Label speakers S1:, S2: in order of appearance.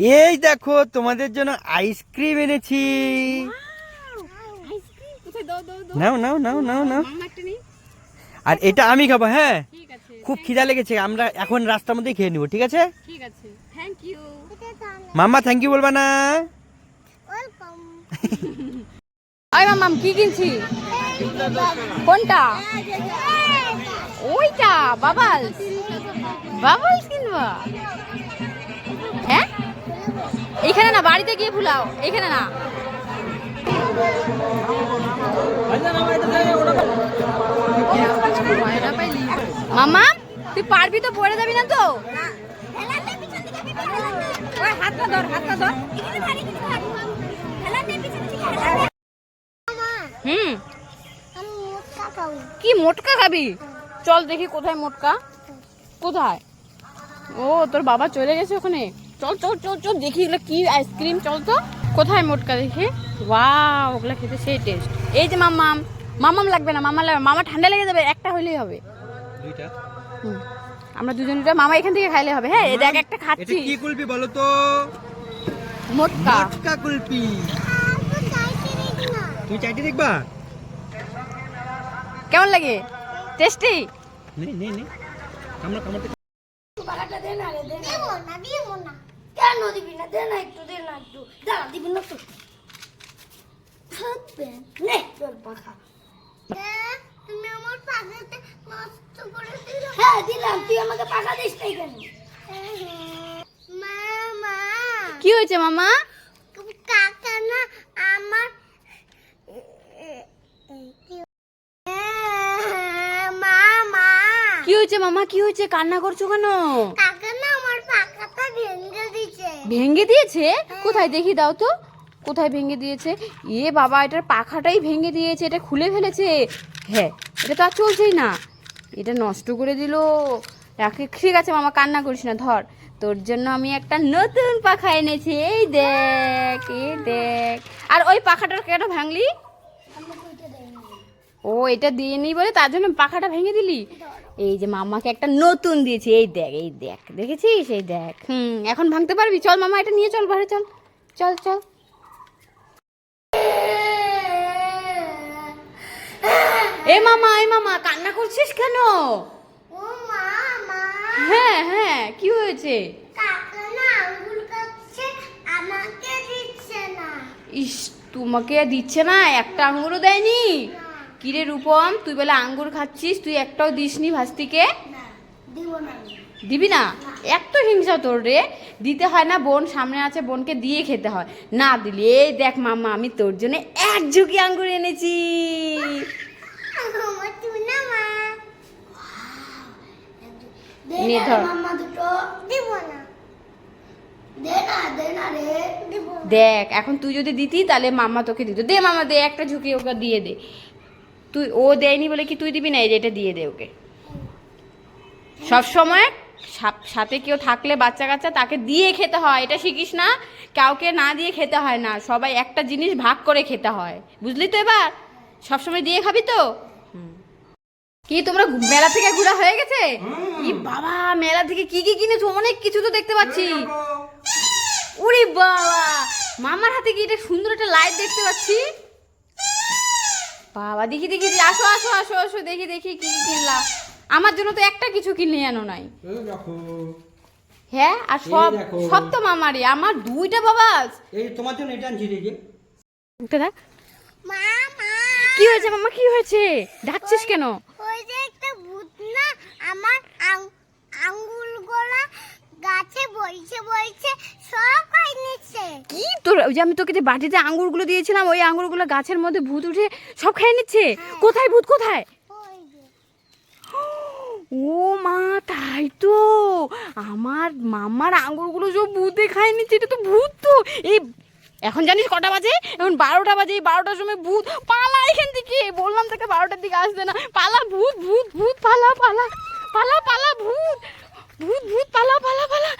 S1: এই দেখো, তোমাদের জন্য আইসক্রিম এনেছি। নাও নাও নাও নাও নাও। আর এটা আমি খাব হ্যাঁ? খুব খিদা লেগেছে, আমরা এখন রাস্তার মধ্যেই খেয়ে নিবো, ঠিক আছে? মাম্মা থ্যাংক ইউ বলবা না।
S2: আয় মাম্মাম, কি কিনছি? কোনটা? ওইটা বাবাল বাবাল কিনবা। হ্যাঁ? এখানে না, বাড়িতে গিয়ে ভুলাও। এখানে না। মামা তুই পারবি তো পড়ে যাবি না তো? কি মোটকা খাবি? চল দেখি কোথায় মোটকা। কোথায়? ও, তোর বাবা চলে গেছে ওখানে? চল চল চল চল দেখি এগুলো কি আইসক্রিম চল তো। কোথায় মোটকা দেখি? ওয়াও ওগুলো খেতে সেই টেস্ট এই যে মাম্মাম মামাম লাগবে না মামা লাগবে মামা ঠান্ডা লেগে যাবে একটা হইলেই হবে।
S1: দুইটা?
S2: হুম। আমরা দুজনটা মামা এখান থেকে খাইলে হবে। হ্যাঁ দেখ একটা
S1: এটা
S2: খাচ্ছি
S1: কি কুলপি বলো তো?
S2: মোটকা।
S1: মটকা কুলপি। তুমি চাইতে দেখবা?
S2: কেমন লাগে? টেস্টি
S1: নে নে নে। কামড়া কামড়া।
S3: কেন দিবি না? দে না একটু দে না একটু। দাঁড়া দিবি না তো। নে তোর পাখা। তুমি আমার পাখাতে নষ্ট করে দিল। হ্যাঁ দিলাম। তুই আমাকে পাখা দিস নাই কেন মামা।
S2: কি হয়েছে মামা?
S3: কাকা না আমার মামা।
S2: কি হয়েছে মামা? কি হয়েছে? কান্না করছ কেন
S3: কাকা না আমার পাখাটা ভেঙে দিছে
S2: ভেঙে দিয়েছে? কোথায়? দেখি দাও তো। কোথায় ভেঙে দিয়েছে? এ বাবা, এটার পাখাটাই ভেঙে দিয়েছে, এটা খুলে ফেলেছে। হ্যাঁ এটা তো আর চলছেই না। এটা নষ্ট করে দিল। রাখে, ঠিক আছে মামা, কান্না করিস না, ধর। তোর জন্য আমি একটা নতুন পাখা এনেছি। এই দেখ এই দেখ। আর ওই পাখাটার কেন ভাঙলি? ও এটা দিয়ে নি বলে তার জন্য পাখাটা ভেঙে দিলি? এই যে মামাকে একটা নতুন দিয়েছি এই দেখ এই দেখ দেখেছিস? এই দেখ হুম এখন ভাঙতে পারবি? চল মামা এটা নিয়ে চল ঘরে চল চল চল। এ মামা এ মামা কান্না করছিস কেন?
S3: ও মামা।
S2: হ্যাঁ হ্যাঁ কি হয়েছে? ইস তোমাকে দিচ্ছে না একটা আঙ্গুরও দেয়নি? কিরে রূপম তুই বলে আঙ্গুর খাচ্ছিস তুই একটাও দিসনি ভাস্তিকে।
S3: দিবি না
S2: এত হিংসা তোর রে। দিতে হয় না বোন সামনে আছে বোনকে দিয়ে খেতে হয়। না দিলি এই দেখ মামা আমি তোর জন্য এক ঝুঁকি আঙ্গুর এনেছি।
S3: মাম্মা।
S2: দেখ এখন তুই যদি দিতি তাহলে মামা তোকে দিত। দে মামা দে একটা ঝুঁকি ওকে দিয়ে দে। তুই ও দেয়নি বলে কি তুই দিবি না? এই এটা দিয়ে দে ওকে। সব সময় সাথে কেউ থাকলে বাচ্চা কাচ্চা তাকে দিয়ে খেতে হয়। এটা শিখিস না? কাউকে না দিয়ে খেতে হয় না। সবাই একটা জিনিস ভাগ করে খেতে হয়। বুঝলি তো এবার? সবসময় দিয়ে খাবি তো? কি তোমরা মেলা থেকে ঘোরা হয়ে গেছে? ই বাবা মেলা থেকে কি কি কিনেছো? অনেক কিছু তো দেখতে পাচ্ছি। ওরে বাবা! মামার হাতে কি এটা সুন্দর একটা লাইট দেখতে পাচ্ছি? বাবা দেখি দেখি দেখি, আসো আসো আসো আসো দেখি দেখি কি কি কিনলাম আমার জন্য তো একটা কিছু কিনে আনো নাই। হ্যাঁ আর সব সব তো মামারই আমার দুইটা বাবা
S1: এই তোমার জন্য এটা আনছি রে যে
S2: দেখ।
S3: মামা।
S2: কি হয়েছে মামা কি হয়েছে? ডাকছিস কেন?
S3: ওই যে একটা ভূত না আমার আং- আঙ্গুল গোলা গাছে বইছে বইছে সব খাই নিচ্ছে।
S2: কি তোর ওই যে আমি তোকে যে বাটিতে আঙ্গুরগুলো দিয়েছিলাম ওই আঙ্গুরগুলো গাছের মধ্যে ভূত উঠে সব খেয়ে নিচ্ছে? কোথায় ভূত কোথায়? ও মা তাই তো। আমার মামার আঙ্গুরগুলো সব ভূতে খাই নিচ্ছে এটা তো ভূত তো। এই এখন জানিস কটা বাজে? এখন বারোটা বাজে এই বারোটার সময় ভূত পালা এখান থেকে। বললাম তোকে বারোটার দিকে আসবে না। পালা ভূত ভূত ভূত পালা পালা পালা পালা ভূত। ভূত ভূত পালা পালা পালা।